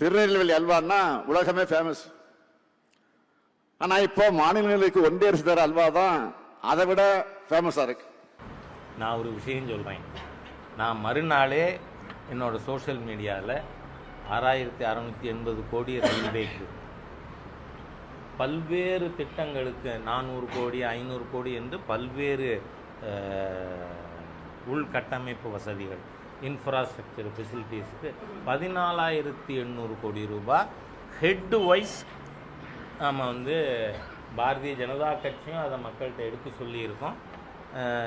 திருநெல்வேலி அல்வான்னா உலகமே ஃபேமஸ் ஆனால் இப்போ மாநிலங்களுக்கு ஒன்றிய அரசு தர அல்வா தான் அதை விட ஃபேமஸாக இருக்கு. நான் ஒரு விஷயம் சொல்கிறேன் நான் மறுநாளே என்னோட சோஷியல் மீடியாவில் ஆறாயிரத்தி அறநூற்றி எண்பது கோடி ரயில்வேக்கு பல்வேறு திட்டங்களுக்கு நானூறு கோடி ஐநூறு கோடி என்று பல்வேறு உள்கட்டமைப்பு வசதிகள் இன்ஃப்ராஸ்ட்ரக்சர் ஃபெசிலிட்டிஸ்க்கு பதினாலாயிரத்தி எண்ணூறு கோடி ரூபாய் ஹெட் வைஸ் நம்ம வந்து பாரதிய ஜனதா கட்சியும் அதை மக்கள்கிட்ட எடுத்து சொல்லியிருக்கோம்.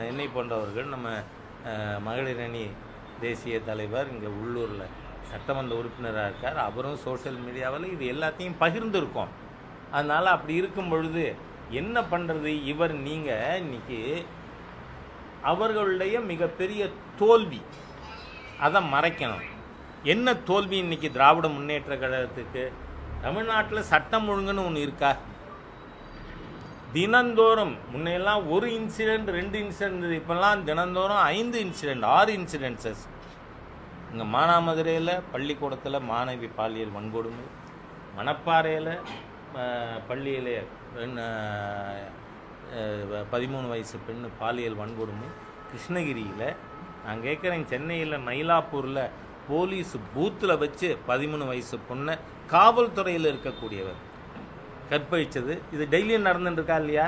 என்னை போன்றவர்கள் நம்ம மகளிரணி மகளிர் அணி தேசிய தலைவர் இங்கே உள்ளூரில் சட்டமன்ற உறுப்பினராக இருக்கார். அவரும் சோஷியல் மீடியாவில் இது எல்லாத்தையும் பகிர்ந்துருக்கோம். அதனால் அப்படி இருக்கும் பொழுது என்ன பண்ணுறது இவர் நீங்கள் இன்றைக்கி அவர்களுடைய மிகப்பெரிய தோல்வி. அதை மறைக்கணும். என்ன தோல்வி இன்னைக்கு திராவிட முன்னேற்ற கழகத்துக்கு? தமிழ்நாட்டில் சட்டம் ஒழுங்குன்னு ஒன்று இருக்கா? தினந்தோறும் முன்னையெல்லாம் ஒரு இன்சிடெண்ட் ரெண்டு இன்சிடென்ட் இப்போல்லாம் தினந்தோறும் ஐந்து இன்சிடெண்ட் ஆறு இன்சிடென்ட்ஸஸ் இங்கே மானாமதுரையில் பள்ளிக்கூடத்தில் மாணவி பாலியல் வன்கொடுமை. மணப்பாறையில் பள்ளியில் பதிமூணு வயசு பெண் பாலியல் வன்கொடுமை. கிருஷ்ணகிரியில் நான் கேட்குறேன் சென்னையில் மயிலாப்பூரில் போலீஸ் பூத்தில் வச்சு பதிமூணு வயசு பொண்ணை காவல்துறையில் இருக்கக்கூடியவர். கற்பழிச்சது. இது டெய்லியும் நடந்துட்டுருக்கா இல்லையா?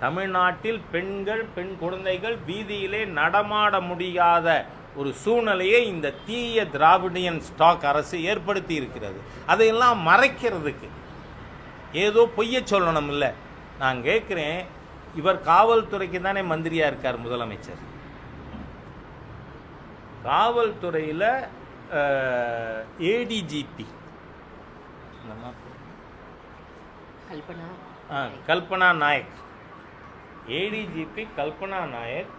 தமிழ்நாட்டில் பெண்கள் பெண் குழந்தைகள் வீதியிலே நடமாட முடியாத ஒரு சூழ்நிலையை இந்த தீய திராவிடியன் ஸ்டாக் அரசு ஏற்படுத்தி இருக்கிறது. அதையெல்லாம் மறைக்கிறதுக்கு ஏதோ பொய்ய சொல்லணும் இல்லை நான் கேட்குறேன் இவர் காவல்துறைக்கு தானே மந்திரியா இருக்கார் முதலமைச்சர். காவல்துறையில் ஏடிஜிபி கல்பனா நாயக். ஏடிஜிபி கல்பனா நாயக்.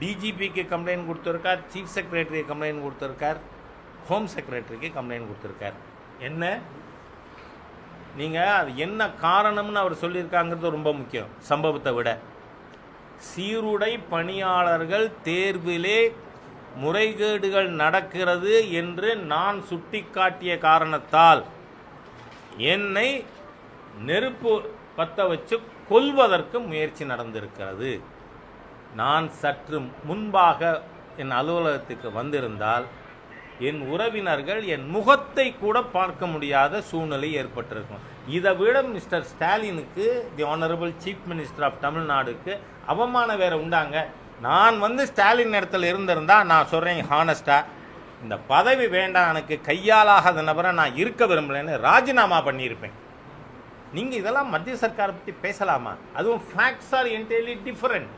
டிஜிபிக்கு கம்ப்ளைண்ட் கொடுத்துருக்கார் சீஃப் செக்ரட்டரிக்கு கம்ப்ளைண்ட் கொடுத்துருக்கார் ஹோம் செக்ரட்டரிக்கு கம்ப்ளைண்ட் கொடுத்துருக்கார். என்ன? நீங்கள் அது என்ன காரணம்னு அவர் சொல்லியிருக்காங்கிறது ரொம்ப முக்கியம் சம்பவத்தை விட. சீருடை பணியாளர்கள் தேர்விலே முறைகேடுகள் நடக்கிறது என்று நான் சுட்டிக்காட்டிய காரணத்தால் என்னை நெருப்பு பற்ற வச்சு கொல்வதற்கு முயற்சி நடந்திருக்கிறது. நான் சற்று முன்பாக என் அலுவலகத்துக்கு வந்திருந்தால் என் உறவினர்கள் என் முகத்தை கூட பார்க்க முடியாத சூழ்நிலை ஏற்பட்டிருக்கும். இதை விட மிஸ்டர் ஸ்டாலினுக்கு the honourable chief minister of தமிழ்நாடுக்கு அவமானம் வேற உண்டாங்க. நான் வந்து ஸ்டாலின் இடத்துல இருந்திருந்தா நான் சொல்கிறேன் ஹானஸ்ட்டாக இந்த பதவி வேண்டாம் எனக்கு கையாலாகாத நபரை நான் இருக்க விரும்பலைன்னு ராஜினாமா பண்ணியிருப்பேன். நீங்கள் இதெல்லாம் மத்திய சர்க்காரை பற்றி பேசலாமா? அதுவும் ஃபேக்ட்ஸ் ஆர் என்டையர்லி டிஃப்ரெண்ட்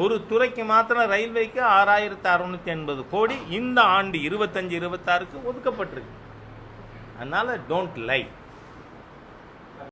ஒரு துறைக்கு மாத்திரம் ரயில்வேக்கு ஆறாயிரத்து அறுநூற்றி எண்பது கோடி இந்த ஆண்டு இருபத்தஞ்சு இருபத்தாறுக்கு ஒதுக்கப்பட்டிருக்கு. அதனால் டோன்ட் லை